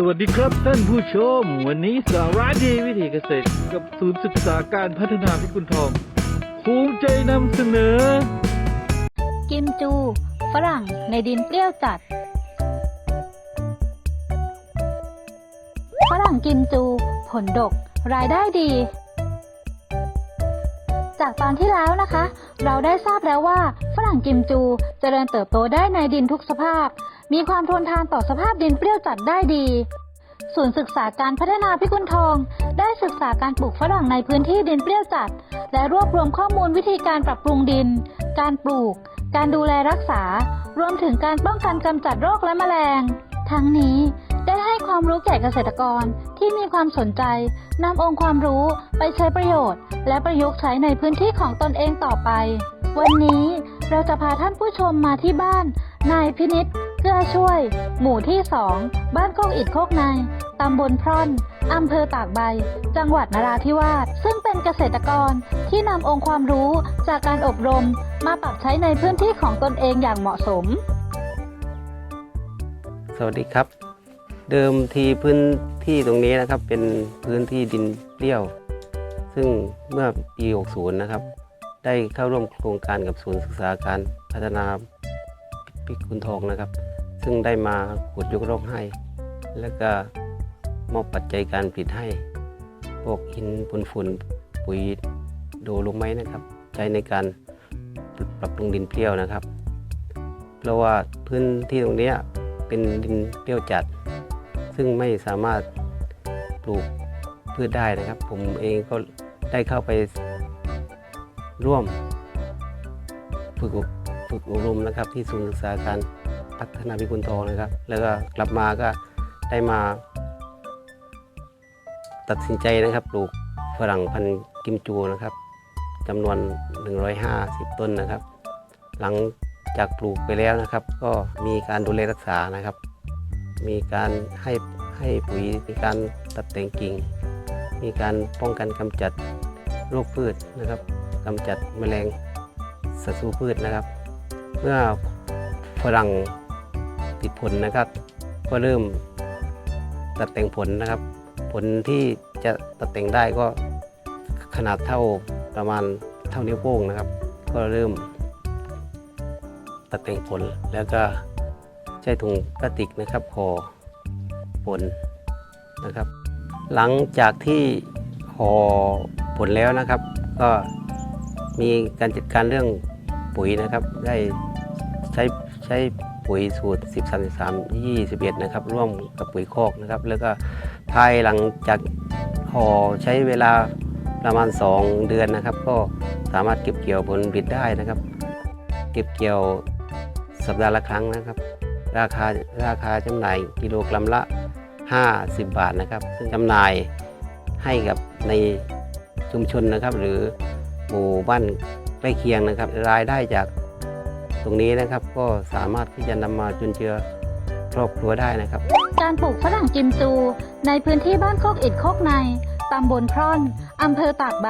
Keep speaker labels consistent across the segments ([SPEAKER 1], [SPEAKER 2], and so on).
[SPEAKER 1] สวัสดีครับท่านผู้ชม วันนี้สาระดีวิถีเกษตรกับศูนย์ศึกษาการพัฒนาพิกุลทองภูมิใจนำเสนอ
[SPEAKER 2] กิมจู ฝรั่งในดินเปรี้ยวจัด ฝรั่งกิมจู ผลดก รายได้ดี จากตอนที่แล้วนะคะ เราได้ทราบแล้วว่าฝรั่งกิมจูจเจริญเติบโตได้ในดินทุกสภาพ มีความทนทานต่อสภาพดินเปรี้ยวจัดได้ดีศูนย์ศึกษาการพัฒนาพิกุลทอง ได้ศึกษาการปลูกฝรั่งในพื้นที่ดินเปรี้ยวจัด และรวบรวมข้อมูลวิธีการปรับปรุงดิน การปลูก การดูแลรักษา รวมถึงการป้องกันกำจัดโรคและแมลง ทั้งนี้ ได้ให้ความรู้แก่เกษตรกรที่มีความสนใจนำองค์ความรู้ไปใช้ประโยชน์ และประยุกต์ใช้ในพื้นที่ของตนเองต่อไป วันนี้เราจะพาท่านผู้ชมมาที่บ้าน นายพินิษเกื้อช่วย หมู่ที่2บ้านโคกอิดโคกในตำบลพร่อนอำเภอตากใบ จังหวัดนราธิวาสซึ่งเป็นเกษตรกรที่นำองค์ความรู้จากการอบรมมาปรับใช้ในพื้นที่ของตนเองอย่างเหมาะสม
[SPEAKER 3] สวัสดีครับ เดิมทีพื้นที่ตรงนี้นะครับเป็นพื้นที่ดินเปรี้ยว ซึ่งเมื่อปี 60 นะครับ ได้เข้าร่วมโครงการกับศูนย์ศึกษาการพัฒนาพิกุลทองนะครับ ซึ่งได้มาขุดยกร่องให้ แล้วก็มอบปัจจัยการผลิตให้ พวกหินปนฝุ่นปุ๋ยโดลงไม้นะครับ ใช้ในการปรับปรุงดินเปรี้ยวนะครับ เพราะว่าพื้นที่ตรงนี้เป็นดินเปรี้ยวจัด ซึ่งไม่สามารถปลูกพืชได้นะครับ ผมเองก็ได้เข้าไปร่วมฝึกอบฝึกอบรมนะครับ ที่ศูนย์ศึกษาการพัฒนาพิกุลทองนะครับ แล้วก็กลับมาก็ได้มา ตัดสินใจนะครับปลูกฝรั่งพันธุ์กิมจูนะครับจำนวน 150 ต้นนะครับ หลังจากปลูกไปแล้วนะครับ ก็มีการดูแลรักษานะครับ มีการให้ ให้ปุ๋ยมีการตัดแต่งกิ่ง มีการป้องกันกำจัดโรคพืชนะครับกำจัดแมลงศัตรูพืชนะครับ เมื่อฝรั่งติดผลนะครับ ก็เริ่มตัดแต่งผลนะครับ ผลที่จะตัดแต่งได้ก็ขนาดเท่าประมาณเท่านิ้วโป้งนะครับ ก็เริ่มตัดแต่งผลแล้วก็ใช้ถุงพลาสติกนะครับห่อ ผลนะครับ หลังจากที่ห่อผลแล้วนะครับ ก็มีการจัดการเรื่องปุ๋ยนะครับ ได้ใช้ใช้ปุ๋ยสูตร 10 33 21 นะครับ ร่วมกับปุ๋ยคอกนะครับ แล้วก็ภายหลังจากห่อใช้เวลาประมาณ 2 เดือนนะครับ ก็สามารถเก็บเกี่ยวผลผลิตได้นะครับ เก็บเกี่ยวสัปดาห์ละครั้งนะครับ ราคาราคาจำหน่ายกิโลกรัมละ 50 บาทนะครับซึ่งจำหน่ายให้กับในชุมชนนะครับ หรือหมู่บ้านใกล้เคียงนะครับ รายได้จากตรงนี้นะครับ ก็สามารถที่จะนำมาจุนเจือครอบครัวได้นะครับ
[SPEAKER 2] การปลูกฝรั่งกิมจู ในพื้นที่บ้านโคกอิดโคกในตำบลพร่อนอำเภอตากใบ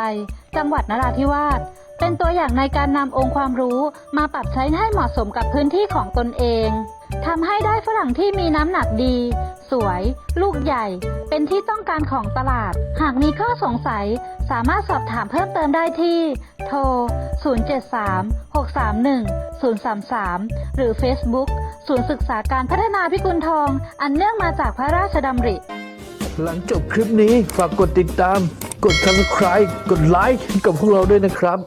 [SPEAKER 2] จังหวัดนราธิวาส เป็นตัวอย่างในการนำองค์ความรู้มาปรับใช้ให้เหมาะสมกับพื้นที่ของตนเองทำให้ได้ฝรั่งที่มีน้ำหนักดี สวย ลูกใหญ่ เป็นที่ต้องการของตลาด หากมีข้อสงสัย สามารถสอบถามเพิ่มเติมได้ที่ โทร 073 631 033 หรือ Facebook ศูนย์ศึกษาการพัฒนาพิกุลทอง อันเนื่องมาจากพระราชดำริ
[SPEAKER 1] หลังจบคลิปนี้ฝากกดติดตาม กด subscribe กดไลค์กับพวกเราด้วยนะครับ